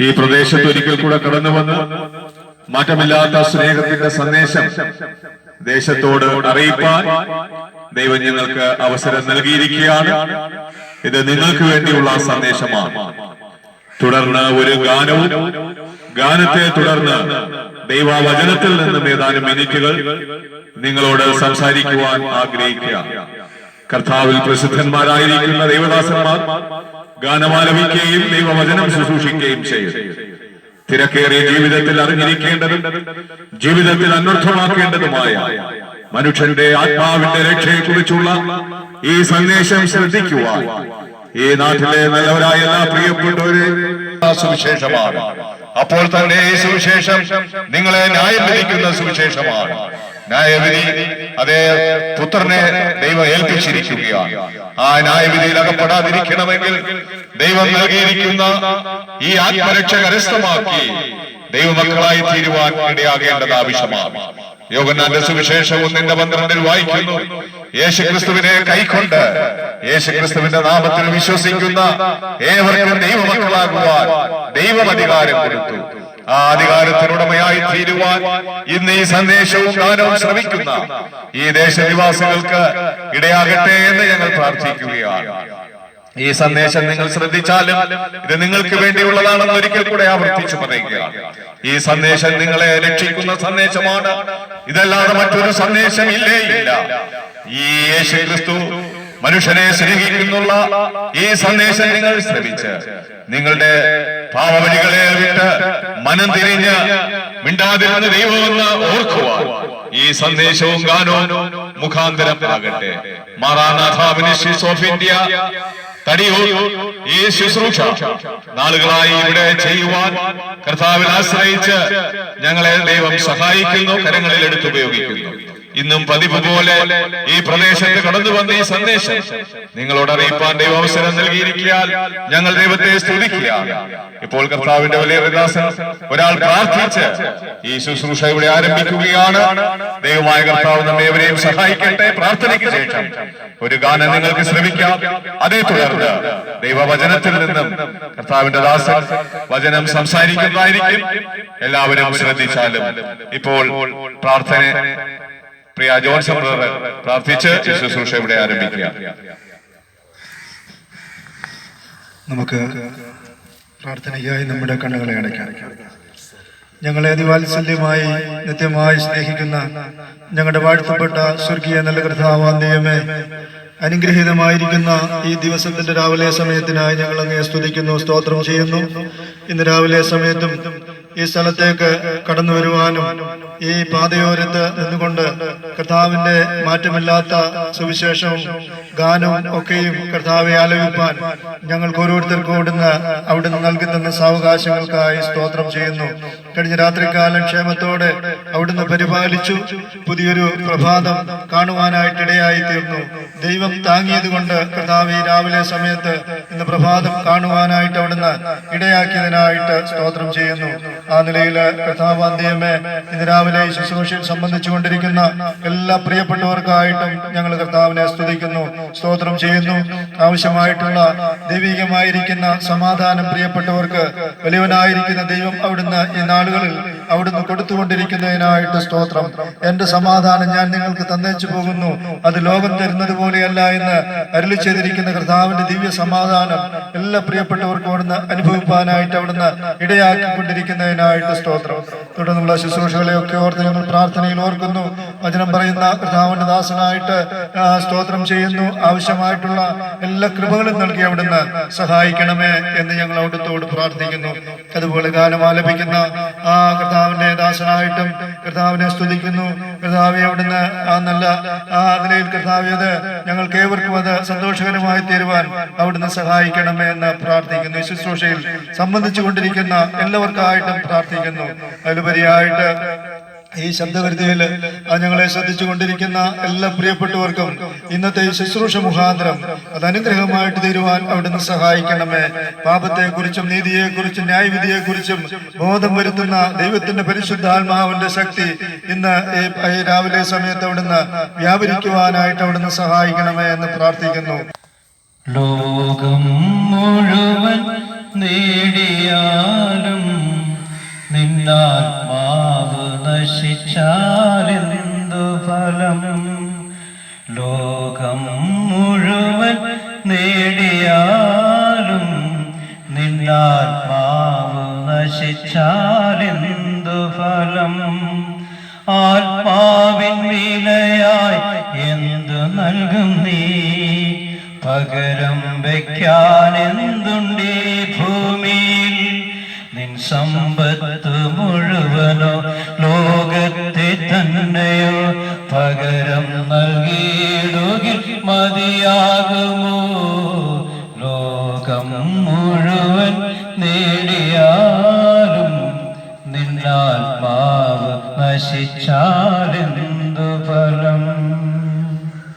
ഈ പ്രദേശത്ത് ഒരിക്കൽ കൂടെ കടന്നു വന്ന് മാറ്റമില്ലാത്ത സ്നേഹത്തിന്റെ സന്ദേശം ദേശത്തോട് അറിയിപ്പാൻ ദൈവം ഞങ്ങൾക്ക് അവസരം നൽകിയിരിക്കുകയാണ്. ഇത് നിങ്ങൾക്ക് വേണ്ടിയുള്ള സന്ദേശമാണ്. തുടർന്ന് ഒരു ഗാനവും ഗാനത്തെ തുടർന്ന് ദൈവവചനത്തിൽ നിന്നും ഏതാനും മിനിറ്റുകൾ നിങ്ങളോട് സംസാരിക്കുവാൻ ആഗ്രഹിക്കുക കർത്താവിൽ പ്രസിദ്ധന്മാരായിരിക്കുന്ന ദൈവദാസന്മാർ ഗാനമാലപിക്കുകയും ദൈവവചനം ശുശ്രൂഷിക്കുകയും ചെയ്യും. തിരക്കേറിയ ജീവിതത്തിൽ അറിഞ്ഞിരിക്കേണ്ടതും ജീവിതത്തിൽ അനർത്ഥമാക്കേണ്ടതുമായ മനുഷ്യന്റെ ആത്മാവിന്റെ രക്ഷയെക്കുറിച്ചുള്ള ഈ സന്ദേശം ശ്രദ്ധിക്കുവാൻ ഈ നാട്ടിലെ നല്ലവരായ എല്ലാ പ്രിയപ്പെട്ടവരെ സുവിശേഷമാണ്. അപ്പോൾ തന്നെ ഈ സുവിശേഷം നിങ്ങളെ ന്യായം വിധിക്കുന്ന സുവിശേഷമാണ്. ന്യായവിധി അതേ പുത്രനെ ദൈവം ഏൽപ്പിച്ചിരിക്കുകയാണ്. ആ ന്യായവിധിയിൽ അകപ്പെടാതിരിക്കണമെങ്കിൽ ദൈവം നൽകിയിരിക്കുന്ന ഈ ആത്മരക്ഷ കരസ്ഥമാക്കി ദൈവമക്കളായി തീരുവാൻ ഇടയാകേണ്ടത് ആവശ്യമാണ്. യോഗനാന്റെ സുവിശേഷം ഒന്നിന്റെ പന്ത്രണ്ടിൽ വായിക്കുന്നു. യേശുക്രിസ്തുവിനെ കൈക്കൊണ്ട് യേശുക്രിസ്തുവിന്റെ നാമത്തിൽ വിശ്വസിക്കുന്ന ഏവർക്കും ദൈവമക്കളാകുവാൻ ദൈവം അധികാരം കൊടുത്തു. ആ അധികാരത്തിനുടമയായി തീരുവാൻ ഇന്ന് ഈ സന്ദേശവും ദാനവും ശ്രമിക്കുന്ന ഈ ദേശനിവാസികൾക്ക് ഇടയാകട്ടെ എന്ന് ഞങ്ങൾ പ്രാർത്ഥിക്കുകയാണ്. ഈ സന്ദേശം നിങ്ങൾ ശ്രദ്ധിച്ചാലും ഇത് നിങ്ങൾക്ക് വേണ്ടിയുള്ളതാണെന്ന് ഒരിക്കൽ കൂടെ ആവർത്തിച്ചു പറയുകയാണ്. ഈ സന്ദേശം നിങ്ങളെ രക്ഷിക്കുന്ന സന്ദേശമാണ്. ഇതല്ലാതെ മറ്റൊരു സന്ദേശം ഇല്ലേ? ഇല്ല. ഈ യേശു ക്രിസ്തു മനുഷ്യനെ സ്നേഹിക്കുന്നുള്ള ഈ സന്ദേശം നിങ്ങൾ ശ്രമിച്ച് നിങ്ങളുടെ പാവവഴികളെ വിട്ട് മനം തിരിഞ്ഞ് മിണ്ടാതിരുന്ന ദൈവമെന്ന് ഓർക്കുവാൻ ഈ സന്ദേശവും ഗാനവും മുഖാന്തരം ആകട്ടെ മാറാനാഥ ഓഫ് ഇന്ത്യ ഈ ശുശ്രൂഷ നാളുകളായി ഇവിടെ ചെയ്യുവാൻ കർത്താവിൽ ആശ്രയിച്ച് ഞങ്ങളെ ദൈവം സഹായിക്കുന്നു കരങ്ങളിൽ എടുത്തുപയോഗിക്കുന്നു ഇന്നും പതിവ് പോലെ ഈ പ്രദേശത്ത് കടന്നു വന്ന ഈ സന്ദേശം നിങ്ങളോട് അറിയിപ്പാൻ ദൈവം അവസരം നൽകിയിരിക്കാൻ ഞങ്ങൾ ദൈവത്തെ സ്തുതിക്കുകയാണ് ഇപ്പോൾ കർത്താവിന്റെ വലിയ വികാസം ഒരാൾ പ്രാർത്ഥിച്ച് ഈ ശുശ്രൂഷ ഇവിടെ ആരംഭിക്കുകയാണ്. ദൈവമായ കർത്താവ് നമ്മെ എവരെയും സഹായിക്കട്ടെ. പ്രാർത്ഥനയ്ക്ക് ശേഷം ഒരു ഗാനം നിങ്ങൾക്ക് ശ്രമിക്കാം അതേ തുടർന്ന് ദൈവവചനത്തിൽ നിന്നും കർത്താവിന്റെ ദാസൻ വചനം സംസാരിക്കുന്നതായിരിക്കും. എല്ലാവരും ശ്രദ്ധിച്ചാലും ഇപ്പോൾ പ്രാർത്ഥന പ്രിയ ജോൺസൺ ബ്രദർ പ്രാർത്ഥിച്ച് ശുശ്രൂഷ ഇവിടെ ആരംഭിക്കുക നമുക്ക് പ്രാർത്ഥനയ്ക്കായി നമ്മുടെ കണ്ണുകളെ അടയ്ക്കാം. ഞങ്ങളെ അതിവാത്സല്യമായി നിത്യമായി സ്നേഹിക്കുന്ന ഞങ്ങളുടെ വാഴ്ത്തപ്പെട്ട സ്വർഗീയ നല്ല കർത്താവാൻ ദൈവമേ അനുഗ്രഹീതമായിരിക്കുന്ന ഈ ദിവസത്തിന്റെ രാവിലെ സമയത്തിനായി ഞങ്ങൾ അങ്ങേ സ്തുതിക്കുന്നു സ്തോത്രം ചെയ്യുന്നു. ഇന്ന് രാവിലെ സമയത്തും ഈ സ്ഥലത്തേക്ക് കടന്നു വരുവാനും ഈ പാതയോരത്ത് നിന്നുകൊണ്ട് കർത്താവിന്റെ മാറ്റമില്ലാത്ത സുവിശേഷവും ഗാനവും ഒക്കെയും കർത്താവെ ആലോചിപ്പാൻ ഞങ്ങൾക്ക് ഓരോരുത്തർക്കും ഇവിടുന്ന് അവിടുന്ന് നൽകി തന്ന സാവകാശങ്ങൾക്കായി സ്തോത്രം ചെയ്യുന്നു. കഴിഞ്ഞ രാത്രികാലം ക്ഷേമത്തോടെ അവിടുന്ന് പരിപാലിച്ചു. പുതിയൊരു പ്രഭാതം കാണുവാനായിട്ടിടയായി തീർന്നു. ദൈവം താങ്ങിയത് കൊണ്ട് കർത്താവ് ഈ രാവിലെ സമയത്ത് ഇന്ന് പ്രഭാതം കാണുവാനായിട്ട് അവിടുന്ന് ഇടയാക്കിയതിനായിട്ട് സ്തോത്രം ചെയ്യുന്നു. ആ നിലയിൽ കർത്താവാന്തിയമ്മേ ഇന്ന് രാവിലെ ശുശ്രൂഷയിൽ സംബന്ധിച്ചുകൊണ്ടിരിക്കുന്ന എല്ലാ പ്രിയപ്പെട്ടവർക്കായിട്ടും ഞങ്ങൾ കർത്താവിനെ സ്തുതിക്കുന്നു സ്തോത്രം ചെയ്യുന്നു. ആവശ്യമായിട്ടുള്ള ദൈവികമായിരിക്കുന്ന സമാധാനം പ്രിയപ്പെട്ടവർക്ക് വലിയവനായിരിക്കുന്ന ദൈവം അവിടുന്ന് ഈ നാളുകളിൽ അവിടുന്ന് കൊടുത്തുകൊണ്ടിരിക്കുന്നതിനായിട്ട് സ്തോത്രം. എന്റെ സമാധാനം ഞാൻ നിങ്ങൾക്ക് തന്നേച്ചു പോകുന്നു. അത് ലോകം തരുന്നത് പോലെയല്ല എന്ന് അരുളി ചെയ്തിരിക്കുന്ന കർത്താവിന്റെ ദിവ്യ സമാധാനം എല്ലാ പ്രിയപ്പെട്ടവർക്കും അവിടുന്ന് അനുഭവിപ്പാനായിട്ട് അവിടുന്ന് ഇടയാക്കിക്കൊണ്ടിരിക്കുന്നതിനായിട്ട് സ്തോത്രം. തുടർന്നുള്ള ശുശ്രൂഷകളെയൊക്കെ ഓർത്ത് ഞങ്ങൾ പ്രാർത്ഥനയിൽ ഓർക്കുന്നു. വചനം പറയുന്ന കർത്താവിന്റെ ദാസനായിട്ട് സ്തോത്രം ചെയ്യുന്നു. ആവശ്യമായിട്ടുള്ള എല്ലാ കൃപകളും നൽകി അവിടുന്ന് സഹായിക്കണമേ എന്ന് ഞങ്ങൾ അവിടുത്തോട് പ്രാർത്ഥിക്കുന്നു. അതുപോലെ ഗാനം ആലപിക്കുന്ന ആ കർത്താവിന്റെ ദാസനായിട്ടും കർത്താവിനെ സ്തുതിക്കുന്നു. കർത്താവെ അവിടുന്ന് ആ നല്ല ആ നിലയിൽ കർത്താവിയത് ഞങ്ങൾക്ക് ഏവർക്കും അത് സന്തോഷകരമായി തീരുവാൻ അവിടുന്ന് സഹായിക്കണമേ എന്ന് പ്രാർത്ഥിക്കുന്നു. ശുശ്രൂഷയിൽ സംബന്ധിച്ചു കൊണ്ടിരിക്കുന്ന എല്ലാവർക്കായിട്ടും പ്രാർത്ഥിക്കുന്നു. അതിലുപരിയായിട്ട് ഈ ശബ്ദവരുതിയിൽ ഞങ്ങളെ ശ്രദ്ധിച്ചു കൊണ്ടിരിക്കുന്ന എല്ലാ പ്രിയപ്പെട്ടവർക്കും ഇന്നത്തെ ശുശ്രൂഷ മുഖാന്തരം അത് അനുഗ്രഹമായിട്ട് തീരുവാൻ അവിടുന്ന് സഹായിക്കണമേ. പാപത്തെക്കുറിച്ചും നീതിയെക്കുറിച്ചും ന്യായവിധിയെക്കുറിച്ചും ബോധം വരുത്തുന്ന ദൈവത്തിന്റെ പരിശുദ്ധ ആത്മാവിന്റെ ശക്തി ഇന്ന് ഈ രാവിലെ സമയത്ത് അവിടുന്ന് വ്യാപരിക്കുവാനായിട്ട് അവിടുന്ന് സഹായിക്കണമേ എന്ന് പ്രാർത്ഥിക്കുന്നു. ലോകം മുഴുവൻ നേടിയാലും നശിച്ചാലെന്തു ഫലം. ലോകം മുഴുവൻ നേടിയാലും നിന്നാത്മാവ് നശിച്ചാലെന്തു ഫലം. ആത്മാവിൻ വിലയായി എന്തു നൽകും നീ? പകരം വയ്ക്കാൻ സമ്പത്ത് മുഴുവനോ ലോകത്തെ തന്നെയോ പകരം നൽകിയിടുകിൽ മതിയാകുമോ? ലോകം മുഴുവൻ നേടിയാലും നിന്നാത്മാവ് നശിച്ചാലും